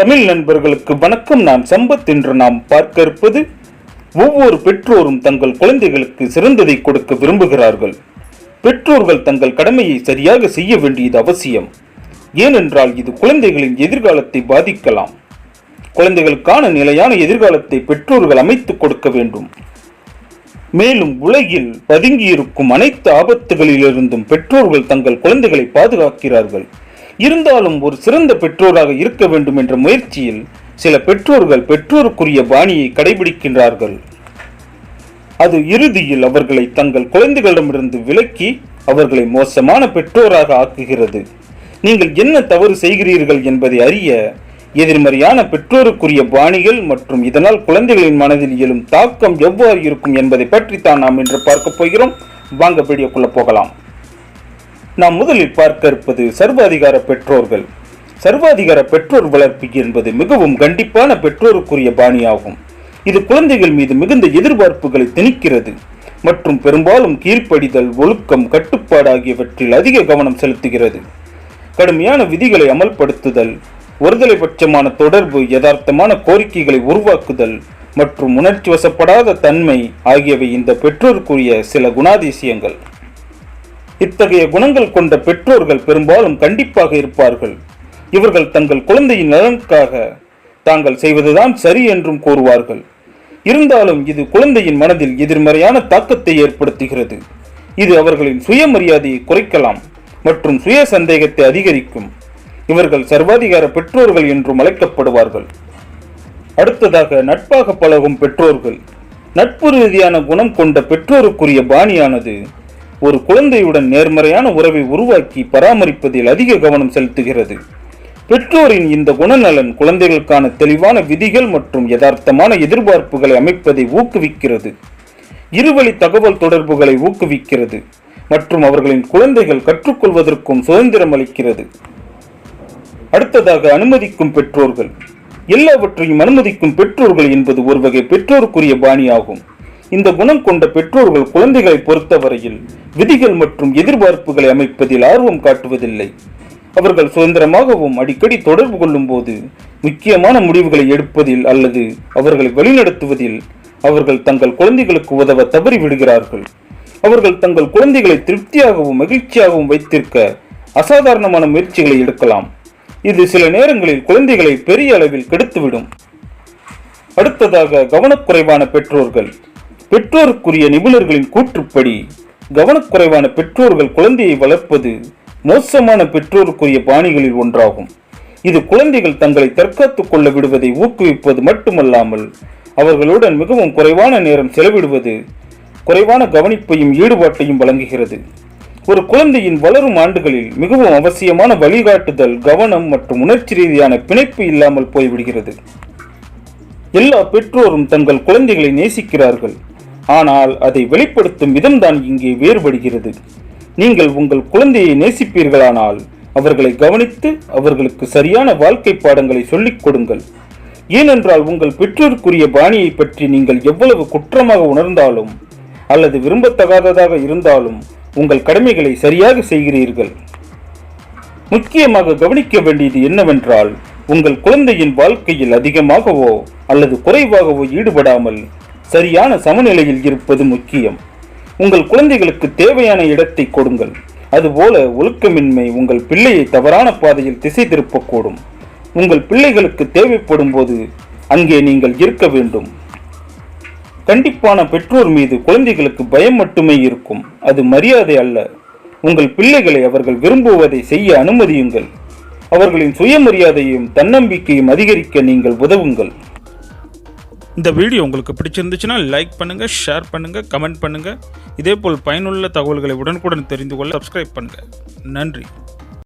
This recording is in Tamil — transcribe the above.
தமிழ் நண்பர்களுக்கு வணக்கம். நான் சம்பத் என்று நாம் பார்க்க இருப்பது ஒவ்வொரு பெற்றோரும் தங்கள் குழந்தைகளுக்கு சிறந்ததை கொடுக்க விரும்புகிறார்கள். பெற்றோர்கள் தங்கள் கடமையை சரியாக செய்ய வேண்டியது அவசியம். ஏனென்றால் இது குழந்தைகளின் எதிர்காலத்தை பாதிக்கலாம். குழந்தைகளுக்கான நிலையான எதிர்காலத்தை பெற்றோர்கள் அமைத்துக் கொடுக்க வேண்டும். மேலும் உலகில் பதுங்கியிருக்கும் அனைத்து ஆபத்துகளிலிருந்தும் பெற்றோர்கள் தங்கள் குழந்தைகளை பாதுகாக்கிறார்கள். இருந்தாலும் ஒரு சிறந்த பெற்றோராக இருக்க வேண்டும் என்ற முயற்சியில் சில பெற்றோர்கள் பெற்றோருக்குரிய பாணியை கடைபிடிக்கின்றார்கள். அது இறுதியில் அவர்களை தங்கள் குழந்தைகளிடமிருந்து விலக்கி அவர்களை மோசமான பெற்றோராக ஆக்குகிறது. நீங்கள் என்ன தவறு செய்கிறீர்கள் என்பதை அறிய எதிர்மறையான பெற்றோருக்குரிய பாணிகள் மற்றும் இதனால் குழந்தைகளின் மனதில் எழும் தாக்கம் எவ்வாறு இருக்கும் என்பதை பற்றி தான் நாம் இன்று பார்க்க போகிறோம். வாங்க வீடியோக்குள்ள போகலாம். நாம் முதலில் பார்க்க இருப்பது சர்வாதிகார பெற்றோர்கள். சர்வாதிகார பெற்றோர் வளர்ப்பு என்பது மிகவும் கண்டிப்பான பெற்றோருக்குரிய பாணியாகும். இது குழந்தைகள் மீது மிகுந்த எதிர்பார்ப்புகளை திணிக்கிறது. மற்றும் பெரும்பாலும் கீழ்ப்படிதல் ஒழுக்கம் கட்டுப்பாடு ஆகியவற்றில் அதிக கவனம் செலுத்துகிறது. கடுமையான விதிகளை அமல்படுத்துதல் ஒருதலைபட்சமான தொடர்பு யதார்த்தமான கோரிக்கைகளை உருவாக்குதல் மற்றும் உணர்ச்சி வசப்படாத தன்மை ஆகியவை இந்த பெற்றோருக்குரிய சில குணாதிசயங்கள். இத்தகைய குணங்கள் கொண்ட பெற்றோர்கள் பெரும்பாலும் கண்டிப்பாக இருப்பார்கள். இவர்கள் தங்கள் குழந்தையின் நலனுக்காக தாங்கள் செய்வதுதான் சரி என்றும் கூறுவார்கள். இருந்தாலும் இது குழந்தையின் மனதில் எதிர்மறையான தாக்கத்தை ஏற்படுத்துகிறது. இது அவர்களின் சுயமரியாதையை குறைக்கலாம் மற்றும் சுய சந்தேகத்தை அதிகரிக்கும். இவர்கள் சர்வாதிகார பெற்றோர்கள் என்றும் அழைக்கப்படுவார்கள். அடுத்ததாக நட்பாக பழகும் பெற்றோர்கள். நட்பு ரீதியான குணம் கொண்ட பெற்றோருக்குரிய பாணியானது ஒரு குழந்தையுடன் நேர்மறையான உறவை உருவாக்கி பராமரிப்பதில் அதிக கவனம் செலுத்துகிறது. பெற்றோரின் இந்த குணநலன் குழந்தைகளுக்கான தெளிவான விதிகள் மற்றும் யதார்த்தமான எதிர்பார்ப்புகளை அமைப்பதை ஊக்குவிக்கிறது. இருவழி தகவல் தொடர்புகளை ஊக்குவிக்கிறது மற்றும் அவர்களின் குழந்தைகள் கற்றுக்கொள்வதற்கும் சுதந்திரம் அளிக்கிறது. அடுத்ததாக அனுமதிக்கும் பெற்றோர்கள். எல்லாவற்றையும் அனுமதிக்கும் பெற்றோர்கள் என்பது ஒரு வகை பெற்றோருக்குரிய பாணியாகும். இந்த குணம் கொண்ட பெற்றோர்கள் குழந்தைகளை பொறுத்தவரையில் விதிகள் மற்றும் எதிர்பார்ப்புகளை அமைப்பதில் ஆர்வம் காட்டுவதில்லை. அவர்கள் சுதந்திரமாகவும் அடிக்கடி தொடர்பு கொள்ளும் போது முக்கியமான முடிவுகளை எடுப்பதில் அல்லது அவர்களை வழிநடத்துவதில் அவர்கள் தங்கள் குழந்தைகளுக்கு உதவ தவறி விடுகிறார்கள் அவர்கள் தங்கள் குழந்தைகளை திருப்தியாகவும் மகிழ்ச்சியாகவும் வைத்திருக்க அசாதாரணமான முயற்சிகளை எடுக்கலாம். இது சில நேரங்களில் குழந்தைகளை பெரிய அளவில் கெடுத்துவிடும். அடுத்ததாக கவனக்குறைவான பெற்றோர்கள் பெற்றோருக்குரிய நிபுணர்களின் கூற்றுப்படி கவனக்குறைவான பெற்றோர்கள் குழந்தையை வளர்ப்பது மோசமான பெற்றோருக்குரிய பாணிகளில் ஒன்றாகும். இது குழந்தைகள் தங்களை தற்காத்துக் கொள்ள விடுவதை ஊக்குவிப்பது மட்டுமல்லாமல் அவர்களுடன் மிகவும் குறைவான நேரம் செலவிடுவது குறைவான கவனிப்பையும் ஈடுபாட்டையும் வழங்குகிறது. ஒரு குழந்தையின் வளரும் ஆண்டுகளில் மிகவும் அவசியமான வழிகாட்டுதல் கவனம் மற்றும் உணர்ச்சி ரீதியான பிணைப்பு இல்லாமல் போய்விடுகிறது. எல்லா பெற்றோரும் தங்கள் குழந்தைகளை நேசிக்கிறார்கள். ஆனால் அதை வெளிப்படுத்தும் விதம்தான் இங்கே வேறுபடுகிறது. நீங்கள் உங்கள் குழந்தையை நேசிப்பீர்களானால் அவர்களை கவனித்து அவர்களுக்கு சரியான வாழ்க்கை பாடங்களை சொல்லிக் கொடுங்கள். ஏனென்றால் உங்கள் பெற்றோருக்குரிய பாணியை பற்றி நீங்கள் எவ்வளவு குற்றமாக உணர்ந்தாலும் அல்லது விரும்பத்தகாததாக இருந்தாலும் உங்கள் கடமைகளை சரியாக செய்கிறீர்கள். முக்கியமாக கவனிக்க வேண்டியது என்னவென்றால் உங்கள் குழந்தையின் வாழ்க்கையில் அதிகமாகவோ அல்லது குறைவாகவோ ஈடுபடாமல் சரியான சமநிலையில் இருப்பது முக்கியம். உங்கள் குழந்தைகளுக்கு தேவையான இடத்தை கொடுங்கள். அதுபோல ஒழுக்கமின்மை உங்கள் பிள்ளையை தவறான பாதையில் திசை திருப்பக்கூடும். உங்கள் பிள்ளைகளுக்கு தேவைப்படும் போது அங்கே நீங்கள் இருக்க வேண்டும். கண்டிப்பான பெற்றோர் மீது குழந்தைகளுக்கு பயம் மட்டுமே இருக்கும். அது மரியாதை அல்ல. உங்கள் பிள்ளைகளை அவர்கள் விரும்புவதை செய்ய அனுமதியுங்கள். அவர்களின் சுயமரியாதையும் தன்னம்பிக்கையும் அதிகரிக்க நீங்கள் உதவுங்கள். இந்த வீடியோ உங்களுக்கு பிடிச்சிருந்துச்சுன்னா லைக் பண்ணுங்கள் ஷேர் பண்ணுங்கள் கமெண்ட் பண்ணுங்கள் இதேபோல் பயனுள்ள தகவல்களை உடனுக்குடன் தெரிந்து கொள்ள சப்ஸ்கிரைப் பண்ணுங்கள் நன்றி.